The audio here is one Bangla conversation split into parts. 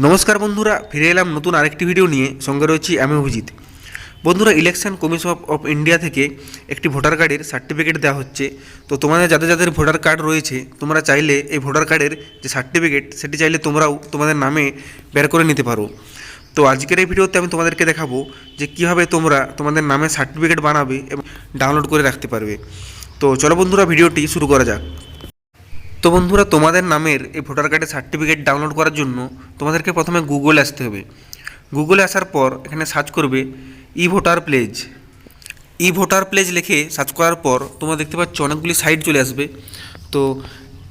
নমস্কার বন্ধুরা, ফিরে এলাম নতুন আরেকটি ভিডিও নিয়ে। সঙ্গে রয়েছি আমি অভিজিৎ। বন্ধুরা ইলেকশন কমিশন অফ ইন্ডিয়া থেকে একটি ভোটার কার্ডের সার্টিফিকেট দেওয়া হচ্ছে। তো তোমাদের যাদের যাদের ভোটার কার্ড রয়েছে, তোমরা চাইলে এই ভোটার কার্ডের যে সার্টিফিকেট সেটি চাইলে তোমরাও তোমাদের নামে বের করে নিতে পারো। তো আজকের এই ভিডিওতে আমি তোমাদেরকে দেখাবো যে কীভাবে তোমরা তোমাদের নামে সার্টিফিকেট বানাবে এবং ডাউনলোড করে রাখতে পারবে। তো চলো বন্ধুরা ভিডিওটি শুরু করা যাক। তো বন্ধুরা, তোমাদের নামের এই ভোটার কার্ডের সার্টিফিকেট ডাউনলোড করার জন্য তোমাদেরকে প্রথমে গুগলে আসতে হবে। গুগলে আসার পর এখানে সার্চ করবে e voter pledge e voter pledge লিখে সার্চ করার পর তোমরা দেখতে পাচ্ছ অনেকগুলি সাইট চলে আসবে। তো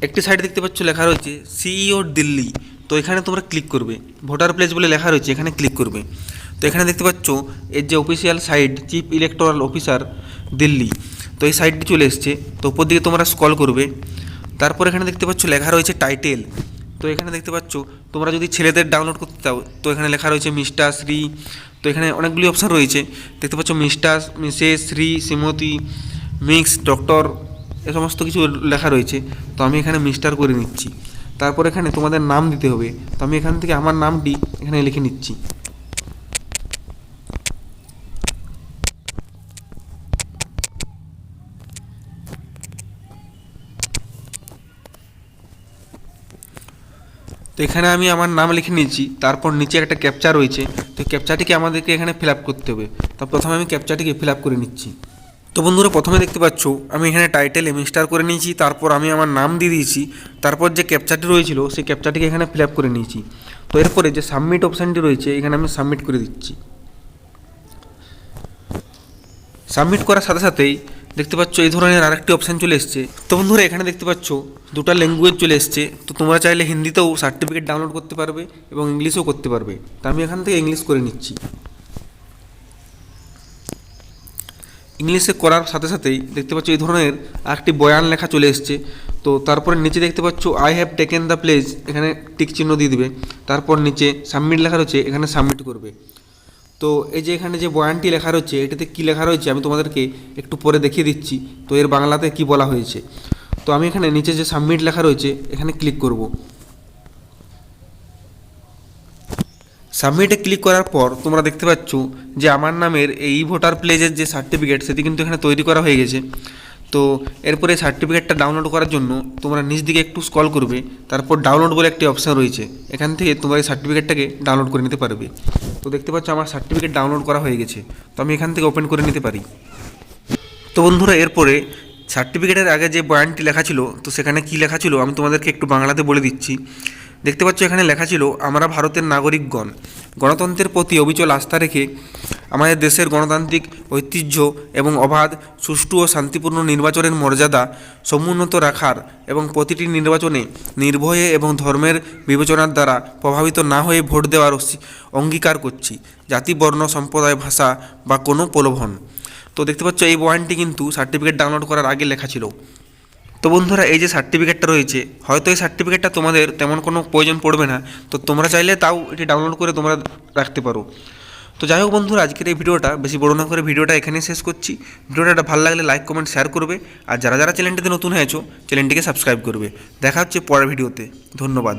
একটি সাইট দেখতে পাচ্ছ লেখা রয়েছে সিইও দিল্লি তো এখানে তোমরা ক্লিক করবে। ভোটার প্লেজ বলে লেখা রয়েছে, এখানে ক্লিক করবে। তো এখানে দেখতে পাচ্ছ এর যে official site chief electoral officer Delhi তো এই সাইটটি চলে এসছে। তো উপর দিকে তোমরা স্কল করবে। তারপর এখানে দেখতে পাচ্ছ লেখা রয়েছে টাইটেল তো এখানে দেখতে পাচ্ছ, তোমরা যদি ছেলেদের ডাউনলোড করতে চাও, তো এখানে লেখা রয়েছে মিস্টার শ্রী, তো এখানে অনেকগুলি অপশান রয়েছে। দেখতে পাচ্ছ mister, Mrs Shri, Shrimati, Mx, doctor, এ সমস্ত কিছু লেখা রয়েছে। তো আমি এখানে মিস্টার করে নিচ্ছি। তারপর এখানে তোমাদের নাম দিতে হবে। তো আমি এখান থেকে আমার নামটি এখানে লিখে নিচ্ছি। এখানে আমি আমার নাম লিখে নিয়েছি, তারপর নিচে একটা ক্যাপচা রয়েছে, তো ক্যাপচাটিকে আমাদেরকে এখানে ফিল করতে হবে। তো প্রথমে আমি ক্যাপচাটিকে ফিল করে নিচ্ছি। তো বন্ধুরা, প্রথমে দেখতে পাচ্ছ, আমি এখানে টাইটেল এমিস্টার করে নিয়েছি, তারপর আমি আমার নাম দিয়ে দিয়েছি, তারপর যে ক্যাপচাটি রয়েছিল, সেই ক্যাপচাটিকে এখানে ফিল করে নিয়েছি। তো এরপরে যে সাবমিট অপশানটি রয়েছে, এখানে আমি সাবমিট করে দিচ্ছি। সাবমিট করার সাথে সাথেই দেখতে পাচ্ছ, এই ধরনের আরেকটি অপশান চলে এসছে। তো বন্ধুরা, এখানে দেখতে পাচ্ছ, দুটো ল্যাঙ্গুয়েজ চলে এসছে। তো তোমরা চাইলে হিন্দিতেও সার্টিফিকেট ডাউনলোড করতে পারবে এবং ইংলিশেও করতে পারবে। তো আমি এখান থেকে ইংলিশ করে নিচ্ছি। ইংলিশে করার সাথে সাথেই দেখতে পাচ্ছ, এই ধরনের আরেকটি বয়ান লেখা চলে এসছে। তো তারপরে নিচে দেখতে পাচ্ছ I have taken the place এখানে টিক চিহ্ন দিয়ে দিবে। তারপর নিচে সাবমিট লেখা রয়েছে, এখানে সাবমিট করবে। তো এই যে এখানে যে বয়ানটি লেখা রয়েছে, এটাতে কী লেখা রয়েছে আমি তোমাদেরকে একটু পরে দেখিয়ে দিচ্ছি। তো এর বাংলাতে কি বলা হয়েছে? তো আমি এখানে নিচে যে সাবমিট লেখা রয়েছে, এখানে ক্লিক করব। সাবমিটে ক্লিক করার পর তোমরা দেখতে পাচ্ছ যে আমার নামের এই ভোটার প্লেজের যে সার্টিফিকেট সেটি কিন্তু এখানে তৈরি করা হয়ে গেছে। তো এরপরে সার্টিফিকেটটা ডাউনলোড করার জন্য তোমরা নিচ দিকে একটু স্ক্রল করবে, তারপর ডাউনলোড বলে একটি অপশান রয়েছে। এখান থেকে তোমরা এই সার্টিফিকেটটাকে ডাউনলোড করে নিতে পারবে। তো দেখতে পাচ্ছ আমার সার্টিফিকেট ডাউনলোড করা হয়ে গেছে। তো আমি এখান থেকে ওপেন করে নিতে পারি। তো বন্ধুরা, এরপরে সার্টিফিকেটের আগে যে বয়ানটি লেখা ছিল, তো সেখানে কি লেখা ছিল আমি তোমাদেরকে একটু বাংলাতে বলে দিচ্ছি। দেখতে পাচ্ছ এখানে লেখা ছিল, আমরা ভারতের নাগরিকগণ, গণতন্ত্রের প্রতি অবিচল আস্থা রেখে আমাদের দেশের গণতান্ত্রিক ঐতিহ্য এবং অবাধ, সুষ্ঠু ও শান্তিপূর্ণ নির্বাচনের মর্যাদা সমুন্নত রাখার এবং প্রতিটি নির্বাচনে নির্ভয়ে এবং ধর্মের বিবেচনার দ্বারা প্রভাবিত না হয়ে ভোট দেওয়ার অঙ্গীকার করছি। জাতি, বর্ণ, সম্প্রদায়, ভাষা বা কোনো প্রলোভন। তো দেখতে পাচ্ছ, এই বয়ানটি কিন্তু সার্টিফিকেট ডাউনলোড করার আগে লেখা ছিল। তো বন্ধুরা, এই যে সার্টিফিকেটটা রয়েছে, হয়তো এই সার্টিফিকেটটা তোমাদের তেমন কোনো প্রয়োজন পড়বে না। তো তোমরা চাইলে তাও এটি ডাউনলোড করে তোমরা রাখতে পারো। তো যাই হোক বন্ধুরা, আজকের এই ভিডিওটা, বেশি বড় না করে ভিডিওটা এখানে শেষ করছি। ভিডিওটা ভালো লাগলে লাইক কমেন্ট শেয়ার করবে। আর যারা যারা চ্যানেলটিতে নতুন হয়েছো, চ্যানেলটিকে সাবস্ক্রাইব করবে। দেখা হচ্ছে পরের ভিডিওতে। ধন্যবাদ।